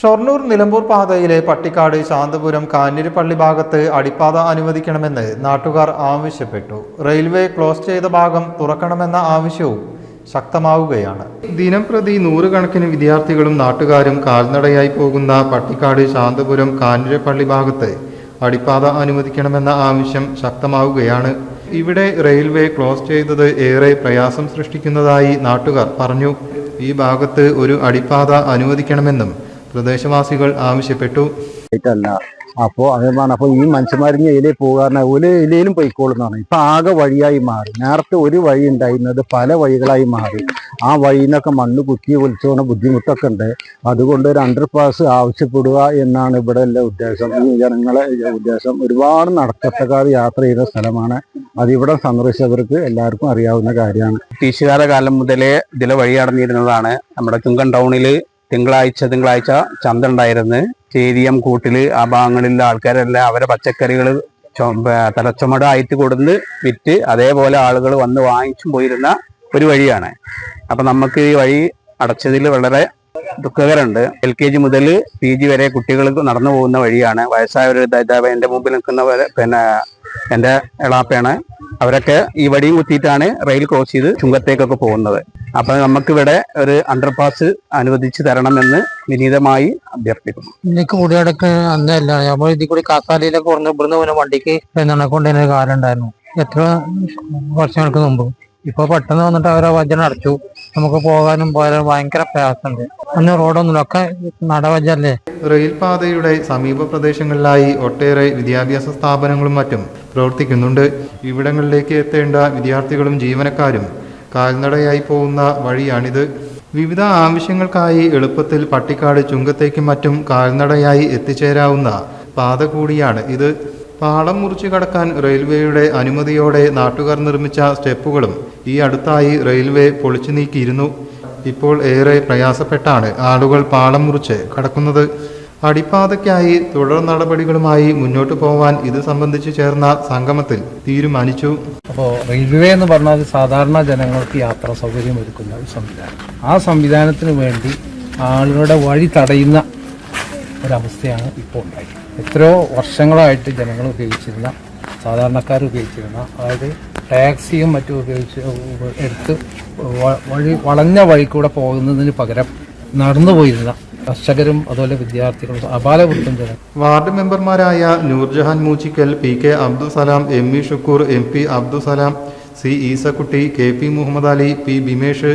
ഷൊർണൂർ നിലമ്പൂർ പാതയിലെ പട്ടിക്കാട് ശാന്തപുരം കാഞ്ഞിരിപ്പള്ളി ഭാഗത്ത് അടിപ്പാത അനുവദിക്കണമെന്ന് നാട്ടുകാർ ആവശ്യപ്പെട്ടു. റെയിൽവേ ക്ലോസ് ചെയ്ത ഭാഗം തുറക്കണമെന്ന ആവശ്യവും ശക്തമാവുകയാണ്. ദിനം പ്രതി നൂറുകണക്കിന് വിദ്യാർത്ഥികളും നാട്ടുകാരും കാൽനടയായി പോകുന്ന പട്ടിക്കാട് ശാന്തപുരം കാഞ്ഞിരപ്പള്ളി ഭാഗത്ത് അടിപ്പാത അനുവദിക്കണമെന്ന ആവശ്യം ശക്തമാവുകയാണ്. ഇവിടെ റെയിൽവേ ക്ലോസ് ചെയ്തത് ഏറെ പ്രയാസം സൃഷ്ടിക്കുന്നതായി നാട്ടുകാർ പറഞ്ഞു. ഈ ഭാഗത്ത് ഒരു അടിപ്പാത അനുവദിക്കണമെന്നും പ്രദേശവാസികൾ ആവശ്യപ്പെട്ടു. അപ്പോ അതേമാണ് അപ്പോൾ ഈ മനുഷ്യന്മാരിഞ്ഞ് ഇലയിൽ പോകാറുണ്ട് ഒരു ഇലയിലും പോയിക്കോളും എന്ന് പറഞ്ഞു ഇപ്പൊ ആകെ വഴിയായി മാറി. നേരത്തെ ഒരു വഴി ഉണ്ടായിരുന്നത് പല വഴികളായി മാറി. ആ വഴിയിൽ നിന്നൊക്കെ മണ്ണ് കുത്തി ഒലിച്ചുകൊണ്ട് ബുദ്ധിമുട്ടൊക്കെ ഉണ്ട്. അതുകൊണ്ട് ഒരു അണ്ടർ പാസ് ആവശ്യപ്പെടുക എന്നാണ് ഇവിടെ എല്ലാ ഉദ്ദേശം. ഈ ജനങ്ങളെ ഉദ്ദേശം. ഒരുപാട് നടക്കത്തക്കാർ യാത്ര ചെയ്ത സ്ഥലമാണ്. അതിവിടെ സന്ദർശിച്ചവർക്ക് എല്ലാവർക്കും അറിയാവുന്ന കാര്യമാണ്. ബ്രിട്ടീഷുകാരുടെ കാലം മുതലേ ഇതിലെ വഴി അടഞ്ഞിരുന്നതാണ്. നമ്മുടെ ചുങ്കൻ ടൗണിൽ തിങ്കളാഴ്ച തിങ്കളാഴ്ച ചന്ത ഉണ്ടായിരുന്നു ചേരിയം കൂട്ടിൽ ആ ഭാഗങ്ങളിലെ ആൾക്കാരെല്ലാം അവരെ പച്ചക്കറികൾ തലച്ചുമട ആയിട്ട് കൊടുന്ന് വിറ്റ് അതേപോലെ ആളുകൾ വന്ന് വാങ്ങിച്ചും പോയിരുന്ന ഒരു വഴിയാണ്. അപ്പൊ നമുക്ക് ഈ വഴി അടച്ചതിൽ വളരെ ദുഃഖകരമുണ്ട്. എൽ കെ ജി മുതൽ പി ജി വരെ കുട്ടികൾ നടന്നു പോകുന്ന വഴിയാണ്. വയസ്സായവർ എന്റെ മുമ്പിൽ നിൽക്കുന്നവരെ പിന്നെ എന്റെ എളാപ്പയാണ്. അവരൊക്കെ ഈ വഴിയും കുത്തിയിട്ടാണ് റെയിൽ ക്രോസ് ചെയ്ത് ചുങ്കത്തേക്കൊക്കെ പോകുന്നത്. അപ്പൊ നമുക്കിവിടെ ഒരു അണ്ടർപാസ് അനുവദിച്ചു തരണമെന്ന് വിനീതമായി അഭ്യർത്ഥിക്കുന്നു. എനിക്ക് കുടിയടക്ക് അന്നല്ല നമ്മൾ ഇതിൽ കൂടി കാസാലിയിലൊക്കെ കുറഞ്ഞ ഇവിടുന്ന് പോകുന്ന വണ്ടിക്ക് നടക്കൊണ്ടതിന് കാലം ഉണ്ടായിരുന്നു. എത്ര വർഷങ്ങൾക്ക് മുമ്പ്? ഇപ്പൊ പെട്ടെന്ന് വന്നിട്ട് അവരെ വഞ്ചന അടച്ചു. നമുക്ക് പോകാനും പോയാലും ഭയങ്കര പ്രയാസമുണ്ട്. അന്ന് റോഡൊന്നുമില്ല ഒക്കെ നടവജല്ലേ റെയിൽപാതയുടെ സമീപ പ്രദേശങ്ങളിലായി ഒട്ടേറെ വിദ്യാഭ്യാസ സ്ഥാപനങ്ങളും മറ്റും പ്രവർത്തിക്കുന്നുണ്ട്. ഇവിടങ്ങളിലേക്ക് എത്തേണ്ട വിദ്യാർത്ഥികളും ജീവനക്കാരും കാൽനടയായി പോകുന്ന വഴിയാണിത്. വിവിധ ആവശ്യങ്ങൾക്കായി എളുപ്പത്തിൽ പട്ടിക്കാട് ചുങ്കത്തേക്കും മറ്റും കാൽനടയായി എത്തിച്ചേരാവുന്ന പാത കൂടിയാണ് ഇത്. പാളം മുറിച്ചു കടക്കാൻ റെയിൽവേയുടെ അനുമതിയോടെ നാട്ടുകാർ നിർമ്മിച്ച സ്റ്റെപ്പുകളും ഈ അടുത്തായി റെയിൽവേ പൊളിച്ചു നീക്കിയിരുന്നു. ഇപ്പോൾ ഏറെ പ്രയാസപ്പെട്ടാണ് ആളുകൾ പാളം മുറിച്ച് കടക്കുന്നത്. അടിപ്പാതയ്ക്കായി തുടർ നടപടികളുമായി മുന്നോട്ട് പോകാൻ ഇത് സംബന്ധിച്ച് ചേർന്ന സംഗമത്തിൽ തീരുമാനിച്ചു. അപ്പോൾ റെയിൽവേ എന്ന് പറഞ്ഞാൽ സാധാരണ ജനങ്ങൾക്ക് യാത്രാ സൗകര്യം ഒരുക്കുന്ന ഒരു സംവിധാനം. ആ സംവിധാനത്തിന് വേണ്ടി ആളുകളുടെ വഴി തടയുന്ന ഒരവസ്ഥയാണ് ഇപ്പോൾ ഉണ്ടായി. എത്രയോ വർഷങ്ങളായിട്ട് ജനങ്ങൾ ഉപയോഗിച്ചിരുന്ന സാധാരണക്കാർ ഉപയോഗിച്ചിരുന്ന അതായത് ടാക്സിയും മറ്റും ഉപയോഗിച്ച് എടുത്ത് വഴി വളഞ്ഞ വഴി കൂടെ പോകുന്നതിന് പകരം നടന്നു പോയിരുന്ന കർഷകരും അതുപോലെ വിദ്യാർത്ഥികളും അപാലവൃത്തം ജനം വാർഡ് മെമ്പർമാരായ Noorjahan Moochikkal P K Abdussalam M V Shukkoor M P Abdussalam C Easakutty K P Muhammad Ali P Bimesh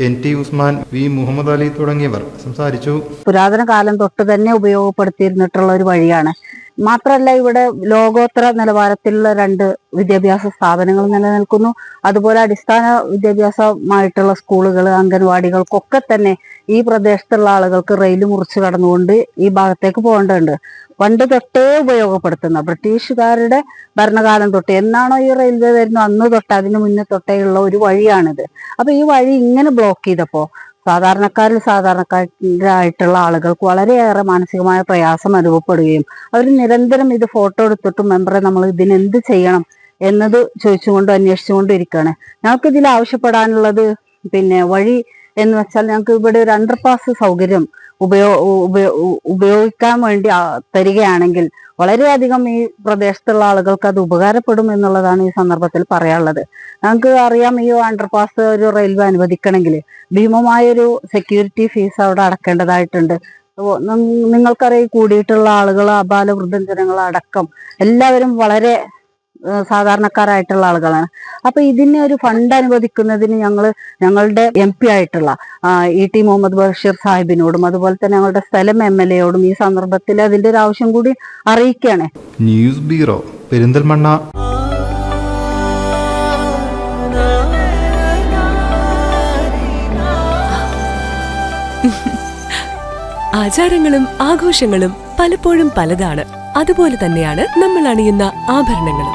N T Usman V Muhammad Ali തുടങ്ങിയവർ സംസാരിച്ചു. പുരാതന കാലം തൊട്ട് തന്നെ ഉപയോഗപ്പെടുത്തിയിരുന്നിട്ടുള്ള ഒരു വഴിയാണ് മാത്രമല്ല ഇവിടെ ലോകോത്തര നിലവാരത്തിലുള്ള രണ്ട് വിദ്യാഭ്യാസ സ്ഥാപനങ്ങൾ നിലനിൽക്കുന്നു. അതുപോലെ അടിസ്ഥാന വിദ്യാഭ്യാസമായിട്ടുള്ള സ്കൂളുകൾ അംഗൻവാടികൾക്കൊക്കെ തന്നെ ഈ പ്രദേശത്തുള്ള ആളുകൾക്ക് റെയിൽ മുറിച്ച് കടന്നുകൊണ്ട് ഈ ഭാഗത്തേക്ക് പോകേണ്ടതുണ്ട്. പണ്ട് തൊട്ടേ ഉപയോഗപ്പെടുത്തുന്ന ബ്രിട്ടീഷുകാരുടെ ഭരണകാലം തൊട്ട് എന്നാണോ ഈ റെയിൽവേ വരുന്നത്? അന്ന് തൊട്ട് അതിന് മുന്നേ തൊട്ടേ ഉള്ള ഒരു വഴിയാണിത്. അപ്പൊ ഈ വഴി ഇങ്ങനെ ബ്ലോക്ക് ചെയ്തപ്പോ സാധാരണക്കാരിൽ സാധാരണക്കാരായിട്ടുള്ള ആളുകൾക്ക് വളരെയേറെ മാനസികമായ പ്രയാസം അനുഭവപ്പെടുകയും അവർ നിരന്തരം ഇത് ഫോട്ടോ എടുത്തിട്ടും മെമ്പറെ നമ്മൾ ഇതിനെന്ത് ചെയ്യണം എന്നത് ചോദിച്ചുകൊണ്ട് അന്വേഷിച്ചുകൊണ്ടും ഇരിക്കുകയാണ് ഞങ്ങൾക്ക് ഇതിൽ ആവശ്യപ്പെടാനുള്ളത് പിന്നെ വഴി എന്ന് വെച്ചാൽ ഞങ്ങൾക്ക് ഇവിടെ ഒരു അണ്ടർപാസ് സൗകര്യം ഉപയോ ഉപയോ ഉപയോഗിക്കാൻ വേണ്ടി തരികയാണെങ്കിൽ വളരെയധികം ഈ പ്രദേശത്തുള്ള ആളുകൾക്ക് അത് ഉപകാരപ്പെടും എന്നുള്ളതാണ് ഈ സന്ദർഭത്തിൽ പറയാനുള്ളത്. നമുക്ക് അറിയാം ഈ അണ്ടർപാസ് ഒരു റെയിൽവേ അനുവദിക്കണമെങ്കിൽ ഭീമമായൊരു സെക്യൂരിറ്റി ഫീസ് അവിടെ അടക്കേണ്ടതായിട്ടുണ്ട്. നിങ്ങൾക്കറിയാം കൂടിയിട്ടുള്ള ആളുകൾ അപാല വൃദ്ധജനങ്ങൾ അടക്കം എല്ലാവരും വളരെ സാധാരണക്കാരായിട്ടുള്ള ആളുകളാണ്. അപ്പൊ ഇതിനെ ഒരു ഫണ്ട് അനുവദിക്കുന്നതിന് ഞങ്ങൾ ഞങ്ങളുടെ എം പി ആയിട്ടുള്ള ഇ ടി മുഹമ്മദ് ബഷീർ സാഹിബിനോടും അതുപോലെ തന്നെ ഞങ്ങളുടെ സ്ഥലം എം എൽ എയോടും ഈ സന്ദർഭത്തിൽ അതിന്റെ ഒരു ആവശ്യം കൂടി അറിയിക്കുകയാണ്. News bureau Perinthalmanna. ആചാരങ്ങളും ആഘോഷങ്ങളും പലപ്പോഴും പലതാണ്. അതുപോലെ തന്നെയാണ് നമ്മൾ അണിയുന്ന ആഭരണങ്ങളും.